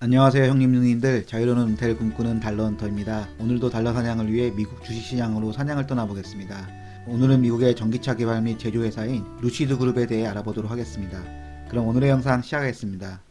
안녕하세요 형님 누님들 자유로운 은퇴를 꿈꾸는 달러헌터입니다. 오늘도 달러 사냥을 위해 미국 주식시장으로 사냥을 떠나보겠습니다. 오늘은 미국의 전기차 개발 및 제조회사인 루시드 그룹에 대해 알아보도록 하겠습니다. 그럼 오늘의 영상 시작하겠습니다.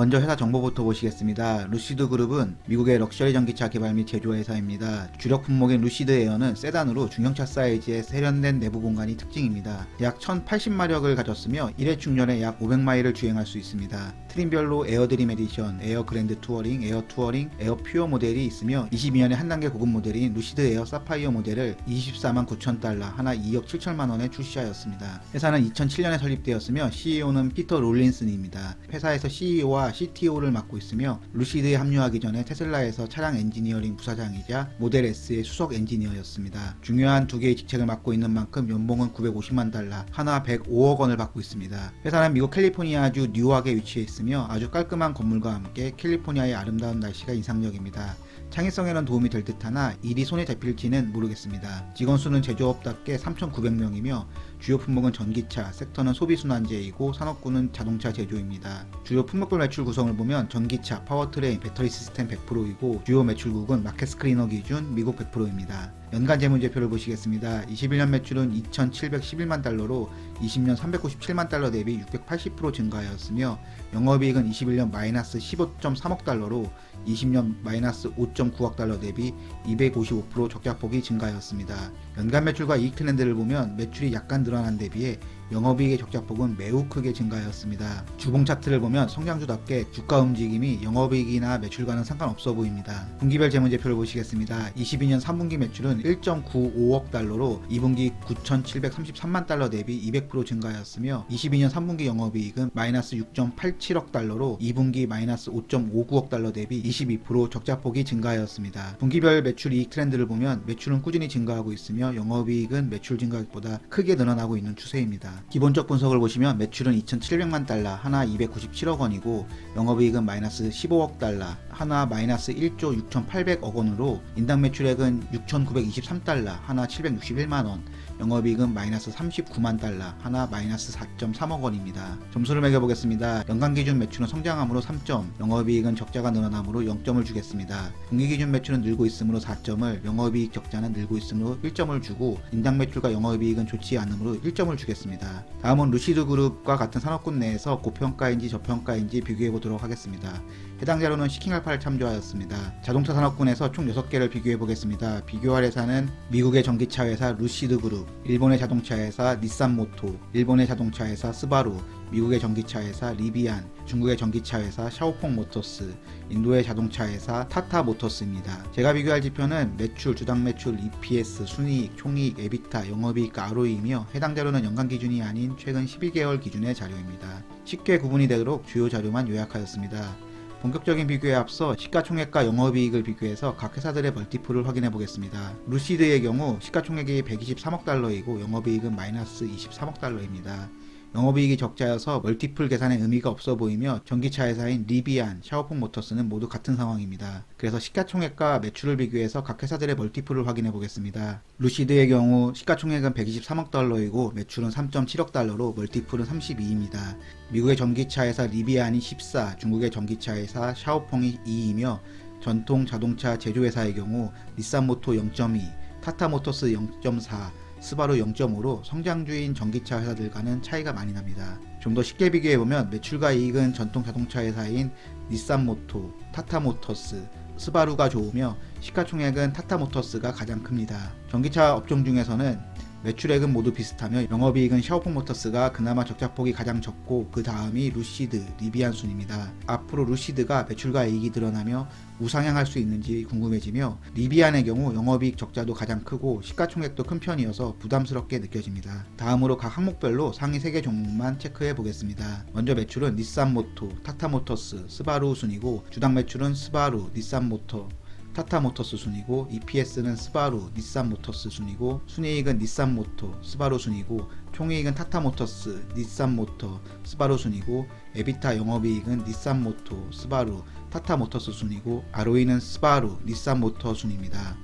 먼저 회사 정보부터 보시겠습니다. 루시드 그룹은 미국의 럭셔리 전기차 개발 및 제조 회사입니다. 주력 품목인 루시드 에어는 세단으로 중형차 사이즈의 세련된 내부 공간이 특징입니다. 약 1080마력을 가졌으며 1회 충전에 약 500마일을 주행할 수 있습니다. 트림별로 에어 드림 에디션, 에어 그랜드 투어링, 에어 투어링, 에어 퓨어 모델이 있으며 22년에 한 단계 고급 모델인 루시드 에어 사파이어 모델을 24만 9천 달러, 하나 2억 7천만 원에 출시하였습니다. 회사는 2007년에 설립되었으며 CEO는 피터 롤린슨입니다. 회사에서 CEO와 CTO를 맡고 있으며 루시드에 합류하기 전에 테슬라에서 차량 엔지니어링 부사장이자 모델 S의 수석 엔지니어였습니다. 중요한 두 개의 직책을 맡고 있는 만큼 연봉은 950만 달러, 하나 105억 원을 받고 있습니다. 회사는 미국 캘리포니아주 뉴악에 위치해 있 으며 아주 깔끔한 건물과 함께 캘리포니아의 아름다운 날씨가 인상적입니다. 창의성에는 도움이 될 듯하나 일이 손에 잡힐지는 모르겠습니다. 직원 수는 제조업답게 3,900명이며 주요 품목은 전기차, 섹터는 소비순환재이고 산업군은 자동차 제조입니다. 주요 품목별 매출 구성을 보면 전기차, 파워트레인, 배터리 시스템 100%이고 주요 매출국은 마켓 스크리너 기준 미국 100%입니다. 연간 재무제표를 보시겠습니다. 21년 매출은 2,711만 달러로 20년 397만 달러 대비 680% 증가하였으며 영업이익은 21년 마이너스 15.3억 달러로 20년 마이너스 5.9억 달러 대비 255% 적자폭이 증가하였습니다. 연간 매출과 이익 트렌드를 보면 매출이 약간 늘어난 데 비해 영업이익의 적자폭은 매우 크게 증가하였습니다. 주봉 차트를 보면 성장주답게 주가 움직임이 영업이익이나 매출과는 상관없어 보입니다. 분기별 재무제표를 보시겠습니다. 22년 3분기 매출은 1.95억 달러로 2분기 9,733만 달러 대비 200% 증가하였으며 22년 3분기 영업이익은 마이너스 6.87억 달러로 2분기 마이너스 5.59억 달러 대비 22% 적자폭이 증가하였습니다. 분기별 매출 이익 트렌드를 보면 매출은 꾸준히 증가하고 있으며 영업이익은 매출 증가보다 크게 늘어나고 있는 추세입니다. 기본적 분석을 보시면 매출은 2,700만 달러, 하나 297억 원이고 영업이익은 마이너스 15억 달러, 하나 마이너스 1조 6,800억 원으로 인당 매출액은 6,923달러, 하나 761만 원, 영업이익은 마이너스 39만 달러, 하나 마이너스 4.3억 원입니다. 점수를 매겨보겠습니다. 연간 기준 매출은 성장함으로 3점, 영업이익은 적자가 늘어남으로 0점을 주겠습니다. 분기 기준 매출은 늘고 있으므로 4점을, 영업이익 적자는 늘고 있으므로 1점을 주고 인당 매출과 영업이익은 좋지 않으므로 1점을 주겠습니다. 다음은 루시드 그룹과 같은 산업군 내에서 고평가인지 저평가인지 비교해 보도록 하겠습니다. 해당 자료는 시킹알파를 참조하였습니다. 자동차 산업군에서 총 6개를 비교해 보겠습니다. 비교할 회사는 미국의 전기차 회사 루시드 그룹, 일본의 자동차 회사 닛산 모토, 일본의 자동차 회사 스바루, 미국의 전기차 회사 리비안, 중국의 전기차 회사 샤오퐁 모터스, 인도의 자동차 회사 타타 모터스입니다. 제가 비교할 지표는 매출, 주당 매출, EPS, 순이익, 총이익, 에비타, 영업이익, ROE이며 해당 자료는 연간 기준이 아닌 최근 12개월 기준의 자료입니다. 쉽게 구분이 되도록 주요 자료만 요약하였습니다. 본격적인 비교에 앞서 시가총액과 영업이익을 비교해서 각 회사들의 멀티플을 확인해 보겠습니다. 루시드의 경우 시가총액이 123억 달러이고 영업이익은 마이너스 23억 달러입니다. 영업이익이 적자여서 멀티플 계산에 의미가 없어 보이며 전기차 회사인 리비안, 샤오퐁 모터스는 모두 같은 상황입니다. 그래서 시가총액과 매출을 비교해서 각 회사들의 멀티플을 확인해 보겠습니다. 루시드의 경우 시가총액은 123억 달러이고 매출은 3.7억 달러로 멀티플은 32입니다. 미국의 전기차 회사 리비안이 14, 중국의 전기차 회사 샤오퐁이 2이며 전통 자동차 제조회사의 경우 닛산모토 0.2, 타타모터스 0.4, 스바루 0.5로 성장주인 전기차 회사들과는 차이가 많이 납니다. 좀 더 쉽게 비교해보면 매출과 이익은 전통 자동차 회사인 닛산모토, 타타모터스, 스바루가 좋으며 시가총액은 타타모터스가 가장 큽니다. 전기차 업종 중에서는 매출액은 모두 비슷하며 영업이익은 샤오퐁 모터스가 그나마 적자폭이 가장 적고 그 다음이 루시드, 리비안 순입니다. 앞으로 루시드가 매출과 이익이 드러나며 우상향할 수 있는지 궁금해지며 리비안의 경우 영업이익 적자도 가장 크고 시가총액도 큰 편이어서 부담스럽게 느껴집니다. 다음으로 각 항목별로 상위 3개 종목만 체크해 보겠습니다. 먼저 매출은 닛산모토, 타타모터스, 스바루 순이고 주당 매출은 스바루, 닛산모터, 타타 모터스 순이고 EPS는 스바루, 닛산 모터스 순이고 순이익은 닛산 모터, 스바루 순이고 총이익은 타타 모터스, 닛산 모터, 스바루 순이고 에비타 영업이익은 닛산 모터, 스바루, 타타 모터스 순이고 ROE는 스바루, 닛산 모터 순입니다.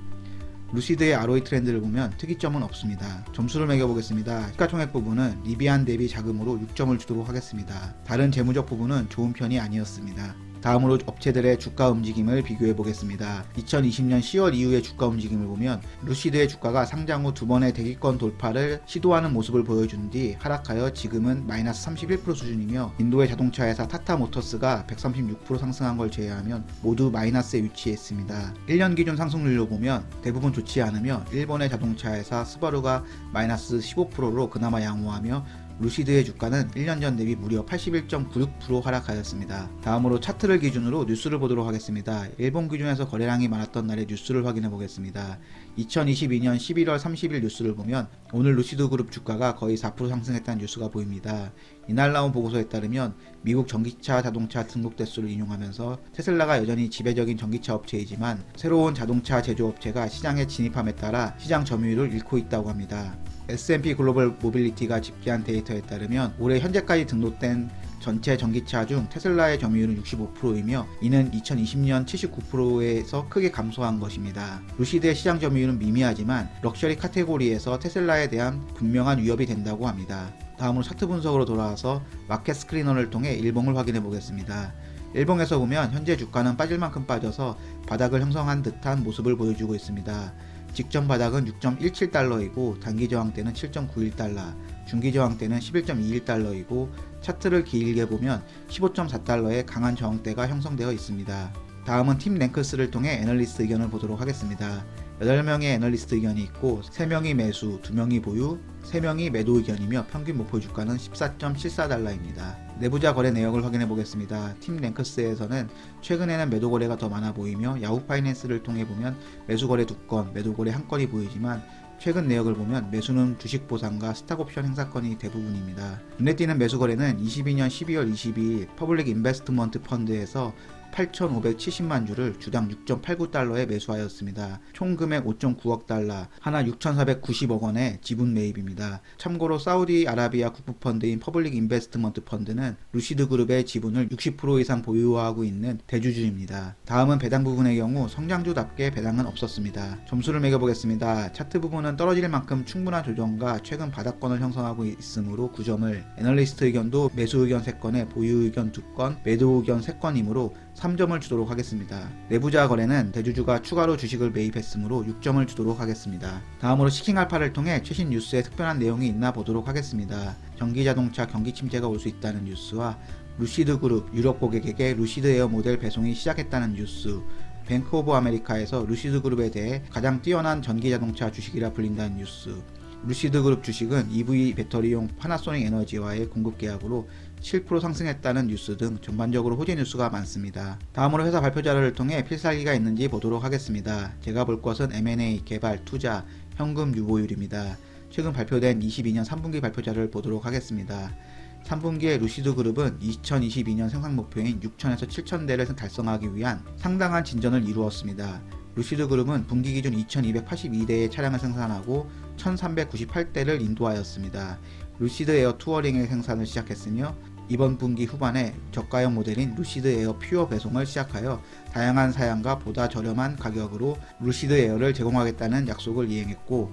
루시드의 ROE 트렌드를 보면 특이점은 없습니다. 점수를 매겨보겠습니다. 시가총액 부분은 리비안 대비 자금으로 6점을 주도록 하겠습니다. 다른 재무적 부분은 좋은 편이 아니었습니다. 다음으로 업체들의 주가 움직임을 비교해 보겠습니다. 2020년 10월 이후의 주가 움직임을 보면 루시드의 주가가 상장 후 두 번의 대기권 돌파를 시도하는 모습을 보여준 뒤 하락하여 지금은 마이너스 31% 수준이며 인도의 자동차 회사 타타 모터스가 136% 상승한 걸 제외하면 모두 마이너스에 위치해 있습니다. 1년 기준 상승률로 보면 대부분 좋지 않으며 일본의 자동차 회사 스바루가 마이너스 15%로 그나마 양호하며 루시드의 주가는 1년 전 대비 무려 81.96% 하락하였습니다. 다음으로 차트를 기준으로 뉴스를 보도록 하겠습니다. 일본 기준에서 거래량이 많았던 날의 뉴스를 확인해 보겠습니다. 2022년 11월 30일 뉴스를 보면 오늘 루시드 그룹 주가가 거의 4% 상승했다는 뉴스가 보입니다. 이날 나온 보고서에 따르면 미국 전기차 자동차 등록 대수를 인용하면서 테슬라가 여전히 지배적인 전기차 업체이지만 새로운 자동차 제조업체가 시장에 진입함에 따라 시장 점유율을 잃고 있다고 합니다. S&P 글로벌 모빌리티가 집계한 데이터에 따르면 올해 현재까지 등록된 전체 전기차 중 테슬라의 점유율은 65%이며 이는 2020년 79%에서 크게 감소한 것입니다. 루시드의 시장 점유율은 미미하지만 럭셔리 카테고리에서 테슬라에 대한 분명한 위협이 된다고 합니다. 다음으로 차트 분석으로 돌아와서 마켓 스크리너를 통해 일봉을 확인해 보겠습니다. 일봉에서 보면 현재 주가는 빠질 만큼 빠져서 바닥을 형성한 듯한 모습을 보여주고 있습니다. 직전 바닥은 6.17달러이고 단기 저항대는 7.91달러, 중기 저항대는 11.21달러이고 차트를 길게 보면 15.4달러의 강한 저항대가 형성되어 있습니다. 다음은 팀 랭크스를 통해 애널리스트 의견을 보도록 하겠습니다. 8명의 애널리스트 의견이 있고 3명이 매수, 2명이 보유, 3명이 매도 의견이며 평균 목표 주가는 14.74달러입니다. 내부자 거래 내역을 확인해 보겠습니다. 팀 랭크스에서는 최근에는 매도 거래가 더 많아 보이며 야후 파이낸스를 통해 보면 매수 거래 2건, 매도 거래 1건이 보이지만 최근 내역을 보면 매수는 주식 보상과 스탁 옵션 행사건이 대부분입니다. 눈에 띄는 매수 거래는 22년 12월 22일 퍼블릭 인베스트먼트 펀드에서 8,570만 주를 주당 6.89달러에 매수하였습니다. 총 금액 5.9억 달러, 하나 6,490억 원의 지분 매입입니다. 참고로 사우디아라비아 국부펀드인 퍼블릭 인베스트먼트 펀드는 루시드 그룹의 지분을 60% 이상 보유하고 있는 대주주입니다. 다음은 배당 부분의 경우 성장주답게 배당은 없었습니다. 점수를 매겨보겠습니다. 차트 부분은 떨어질 만큼 충분한 조정과 최근 바닥권을 형성하고 있으므로 9점을 애널리스트 의견도 매수 의견 3건에 보유 의견 2건, 매도 의견 3건이므로 3점을 주도록 하겠습니다. 내부자 거래는 대주주가 추가로 주식을 매입했으므로 6점을 주도록 하겠습니다. 다음으로 시킹알파를 통해 최신 뉴스에 특별한 내용이 있나 보도록 하겠습니다. 전기자동차 경기 침체가 올 수 있다는 뉴스와 루시드 그룹 유럽 고객에게 루시드 에어 모델 배송이 시작했다는 뉴스, 뱅크 오브 아메리카에서 루시드 그룹에 대해 가장 뛰어난 전기 자동차 주식이라 불린다는 뉴스, 루시드 그룹 주식은 EV 배터리용 파나소닉 에너지와의 공급 계약으로 7% 상승했다는 뉴스 등 전반적으로 호재 뉴스가 많습니다. 다음으로 회사 발표 자료를 통해 필살기가 있는지 보도록 하겠습니다. 제가 볼 것은 M&A, 개발, 투자, 현금 유보율입니다. 최근 발표된 22년 3분기 발표 자료를 보도록 하겠습니다. 3분기에 루시드 그룹은 2022년 생산 목표인 6천에서 7천 대를 달성하기 위한 상당한 진전을 이루었습니다. 루시드 그룹은 분기 기준 2282대의 차량을 생산하고 1398대를 인도하였습니다. 루시드 에어 투어링의 생산을 시작했으며 이번 분기 후반에 저가형 모델인 루시드 에어 퓨어 배송을 시작하여 다양한 사양과 보다 저렴한 가격으로 루시드 에어를 제공하겠다는 약속을 이행했고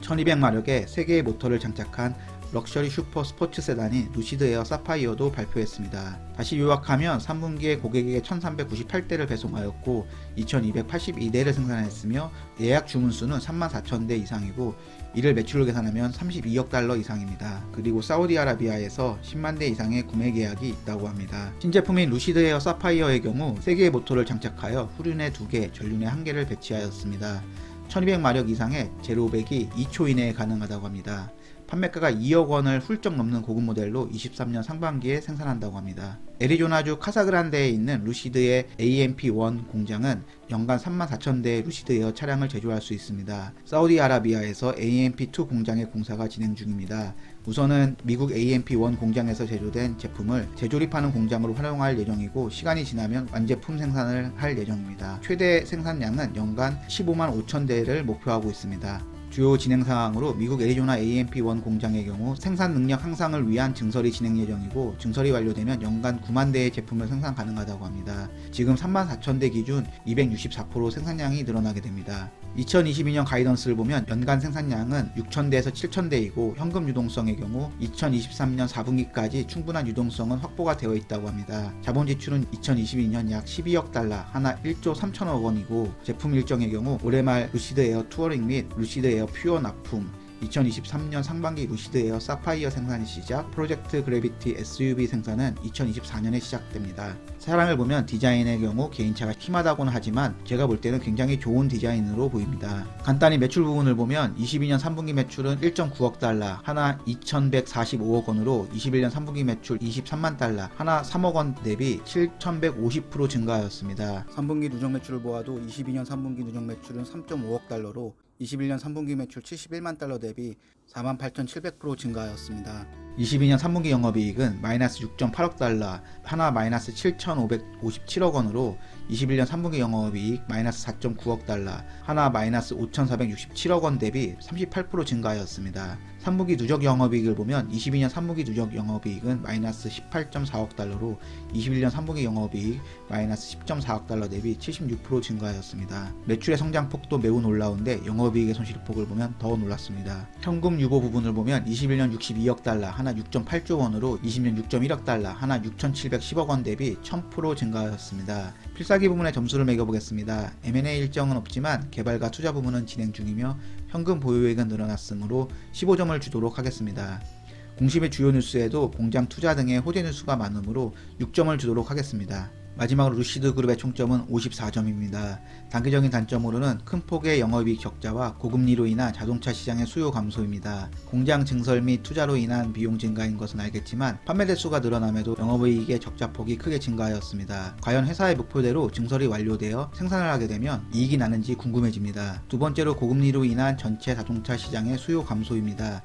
1200마력의 3개의 모터를 장착한 럭셔리 슈퍼 스포츠 세단인 루시드 에어 사파이어도 발표했습니다. 다시 요약하면 3분기에 고객에게 1398대를 배송하였고 2282대를 생산했으며 예약 주문 수는 34,000대 이상이고 이를 매출로 계산하면 32억 달러 이상입니다. 그리고 사우디아라비아에서 10만 대 이상의 구매 계약이 있다고 합니다. 신제품인 루시드 에어 사파이어의 경우 3개의 모터를 장착하여 후륜에 2개, 전륜에 1개를 배치하였습니다. 1200마력 이상의 제로백이 2초 이내에 가능하다고 합니다. 판매가가 2억 원을 훌쩍 넘는 고급 모델로 23년 상반기에 생산한다고 합니다. 애리조나주 카사그란데에 있는 루시드의 AMP1 공장은 연간 34,000대의 루시드 에어 차량을 제조할 수 있습니다. 사우디아라비아에서 AMP2 공장의 공사가 진행 중입니다. 우선은 미국 AMP1 공장에서 제조된 제품을 재조립하는 공장으로 활용할 예정이고 시간이 지나면 완제품 생산을 할 예정입니다. 최대 생산량은 연간 15만 5천 대를 목표하고 있습니다. 주요 진행 사항으로 미국 애리조나 AMP1 공장의 경우 생산 능력 향상을 위한 증설이 진행 예정이고 증설이 완료되면 연간 9만 대의 제품을 생산 가능하다고 합니다. 지금 3만 4천 대 기준 264% 생산량이 늘어나게 됩니다. 2022년 가이던스를 보면 연간 생산량은 6,000대에서 7,000대이고 현금 유동성의 경우 2023년 4분기까지 충분한 유동성은 확보가 되어 있다고 합니다. 자본 지출은 2022년 약 12억 달러, 하나 1조 3천억 원이고 제품 일정의 경우 올해 말 루시드 에어 투어링 및 루시드 에어 퓨어 납품 2023년 상반기 루시드 에어 사파이어 생산이 시작, 프로젝트 그래비티 SUV 생산은 2024년에 시작됩니다. 사랑을 보면 디자인의 경우 개인차가 심하다고는 하지만 제가 볼 때는 굉장히 좋은 디자인으로 보입니다. 간단히 매출 부분을 보면 22년 3분기 매출은 1.9억 달러, 하나 2,145억 원으로 21년 3분기 매출 23만 달러, 하나 3억 원 대비 7,150% 증가하였습니다. 3분기 누적 매출을 보아도 22년 3분기 누적 매출은 3.5억 달러로 21년 3분기 매출 71만 달러 대비 48,700% 증가하였습니다. 22년 3분기 영업이익은 마이너스 6.8억 달러, 하나 마이너스 7,557억 원으로 21년 3분기 영업이익 마이너스 4.9억 달러, 하나 마이너스 5,467억 원 대비 38% 증가하였습니다. 3분기 누적 영업이익을 보면 22년 3분기 누적 영업이익은 마이너스 18.4억 달러로 21년 3분기 영업이익 마이너스 10.4억 달러 대비 76% 증가하였습니다. 매출의 성장폭도 매우 놀라운데 영업이익의 손실폭을 보면 더 놀랐습니다. 현금 유보 부분을 보면 21년 62억 달러, 하나 6.8조 원으로 20년 6.1억 달러, 하나 6,710억 원 대비 1000% 증가하였습니다. 필사기 부분의 점수를 매겨보겠습니다. M&A 일정은 없지만 개발과 투자 부분은 진행 중이며 현금 보유액은 늘어났으므로 15점을 주도록 하겠습니다. 공심의 주요 뉴스에도 공장 투자 등의 호재 뉴스가 많으므로 6점을 주도록 하겠습니다. 마지막으로 루시드 그룹의 총점은 54점입니다. 단기적인 단점으로는 큰 폭의 영업이익 적자와 고금리로 인한 자동차 시장의 수요 감소입니다. 공장 증설 및 투자로 인한 비용 증가인 것은 알겠지만 판매 대수가 늘어남에도 영업이익의 적자폭이 크게 증가하였습니다. 과연 회사의 목표대로 증설이 완료되어 생산을 하게 되면 이익이 나는지 궁금해집니다. 두 번째로 고금리로 인한 전체 자동차 시장의 수요 감소입니다.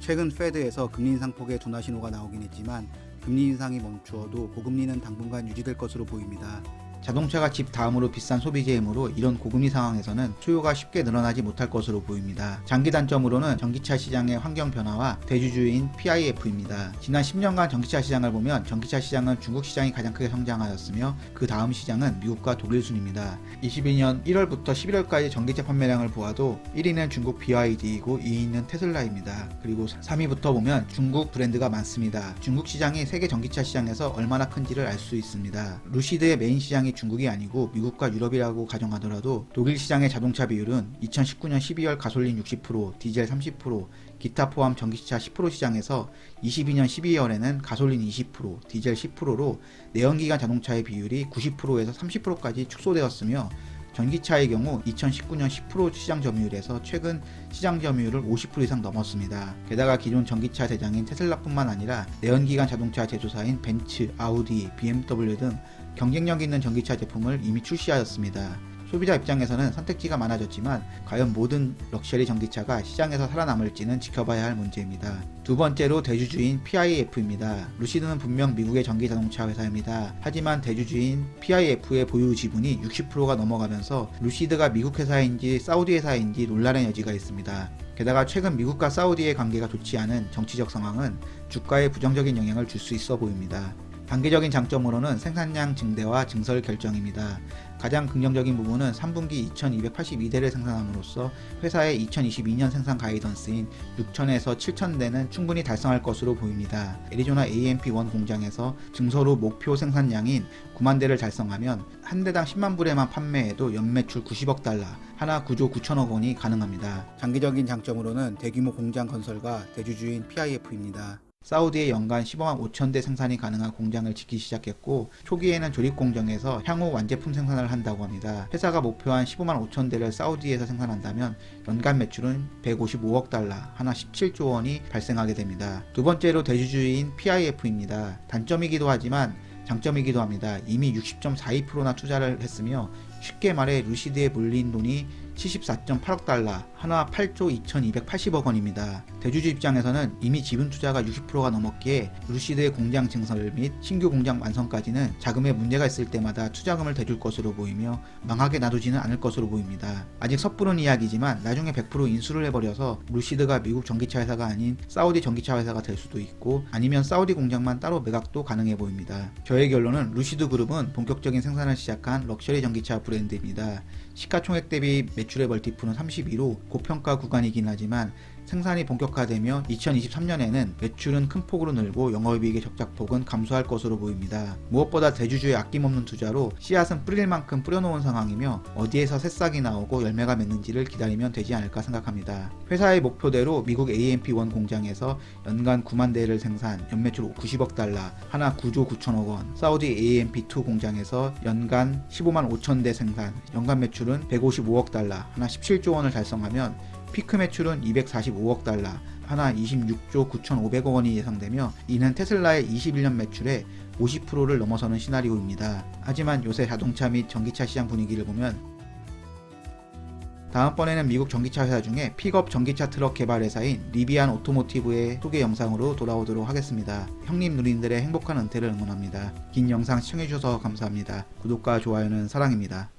최근 페드에서 금리 인상 폭의 둔화 신호가 나오긴 했지만 금리 인상이 멈추어도 고금리는 당분간 유지될 것으로 보입니다. 자동차가 집 다음으로 비싼 소비재이므로 이런 고금리 상황에서는 수요가 쉽게 늘어나지 못할 것으로 보입니다. 장기 단점으로는 전기차 시장의 환경 변화와 대주주인 PIF입니다. 지난 10년간 전기차 시장을 보면 전기차 시장은 중국 시장이 가장 크게 성장하였으며 그 다음 시장은 미국과 독일 순입니다. 22년 1월부터 11월까지 전기차 판매량을 보아도 1위는 중국 BYD이고 2위는 테슬라입니다. 그리고 3위부터 보면 중국 브랜드가 많습니다. 중국 시장이 세계 전기차 시장에서 얼마나 큰지를 알 수 있습니다. 루시드의 메인 시장이 중국이 아니고 미국과 유럽이라고 가정하더라도 독일 시장의 자동차 비율은 2019년 12월 가솔린 60%, 디젤 30%, 기타 포함 전기차 10% 시장에서 22년 12월에는 가솔린 20%, 디젤 10%로 내연기관 자동차의 비율이 90%에서 30%까지 축소되었으며 전기차의 경우 2019년 10% 시장 점유율에서 최근 시장 점유율을 50% 이상 넘었습니다. 게다가 기존 전기차 대장인 테슬라뿐만 아니라 내연기관 자동차 제조사인 벤츠, 아우디, BMW 등 경쟁력 있는 전기차 제품을 이미 출시하였습니다. 소비자 입장에서는 선택지가 많아졌지만 과연 모든 럭셔리 전기차가 시장에서 살아남을지는 지켜봐야 할 문제입니다. 두 번째로 대주주인 PIF입니다. 루시드는 분명 미국의 전기 자동차 회사입니다. 하지만 대주주인 PIF의 보유 지분이 60%가 넘어가면서 루시드가 미국 회사인지 사우디 회사인지 논란의 여지가 있습니다. 게다가 최근 미국과 사우디의 관계가 좋지 않은 정치적 상황은 주가에 부정적인 영향을 줄 수 있어 보입니다. 단기적인 장점으로는 생산량 증대와 증설 결정입니다. 가장 긍정적인 부분은 3분기 2282대를 생산함으로써 회사의 2022년 생산 가이던스인 6천에서 7천대는 충분히 달성할 것으로 보입니다. 애리조나 AMP1 공장에서 증설 후 목표 생산량인 9만 대를 달성하면 한 대당 10만 불에만 판매해도 연매출 90억 달러, 하나 9조 9천억 원이 가능합니다. 장기적인 장점으로는 대규모 공장 건설과 대주주인 PIF입니다. 사우디에 연간 15만 5천 대 생산이 가능한 공장을 짓기 시작했고 초기에는 조립 공정에서 향후 완제품 생산을 한다고 합니다. 회사가 목표한 15만 5천 대를 사우디에서 생산한다면 연간 매출은 155억 달러, 하나 17조 원이 발생하게 됩니다. 두 번째로 대주주인 PIF입니다. 단점이기도 하지만 장점이기도 합니다. 이미 60.42%나 투자를 했으며 쉽게 말해 루시드에 물린 돈이 74.8억 달러, 하나 8조 2280억 원입니다. 대주주 입장에서는 이미 지분 투자가 60%가 넘었기에 루시드의 공장 증설 및 신규 공장 완성까지는 자금에 문제가 있을 때마다 투자금을 대줄 것으로 보이며 망하게 놔두지는 않을 것으로 보입니다. 아직 섣부른 이야기지만 나중에 100% 인수를 해버려서 루시드가 미국 전기차 회사가 아닌 사우디 전기차 회사가 될 수도 있고 아니면 사우디 공장만 따로 매각도 가능해 보입니다. 저의 결론은 루시드 그룹은 본격적인 생산을 시작한 럭셔리 전기차 브랜드입니다. 시가총액 대비 매 출의 멀티플은 32로 고평가 구간이긴 하지만 생산이 본격화되며 2023년에는 매출은 큰 폭으로 늘고 영업이익의 적자폭은 감소할 것으로 보입니다. 무엇보다 대주주의 아낌없는 투자로 씨앗은 뿌릴 만큼 뿌려놓은 상황이며 어디에서 새싹이 나오고 열매가 맺는지를 기다리면 되지 않을까 생각합니다. 회사의 목표대로 미국 AMP1 공장에서 연간 9만 대를 생산, 연매출 90억 달러, 하나 9조 9천억 원, 사우디 AMP2 공장에서 연간 15만 5천 대 생산, 연간 매출은 155억 달러, 하나 17조 원을 달성하면 피크 매출은 245억 달러, 하나 26조 9,500억 원이 예상되며 이는 테슬라의 21년 매출의 50%를 넘어서는 시나리오입니다. 하지만 요새 자동차 및 전기차 시장 분위기를 보면 다음번에는 미국 전기차 회사 중에 픽업 전기차 트럭 개발 회사인 리비안 오토모티브의 소개 영상으로 돌아오도록 하겠습니다. 형님 누님들의 행복한 은퇴를 응원합니다. 긴 영상 시청해주셔서 감사합니다. 구독과 좋아요는 사랑입니다.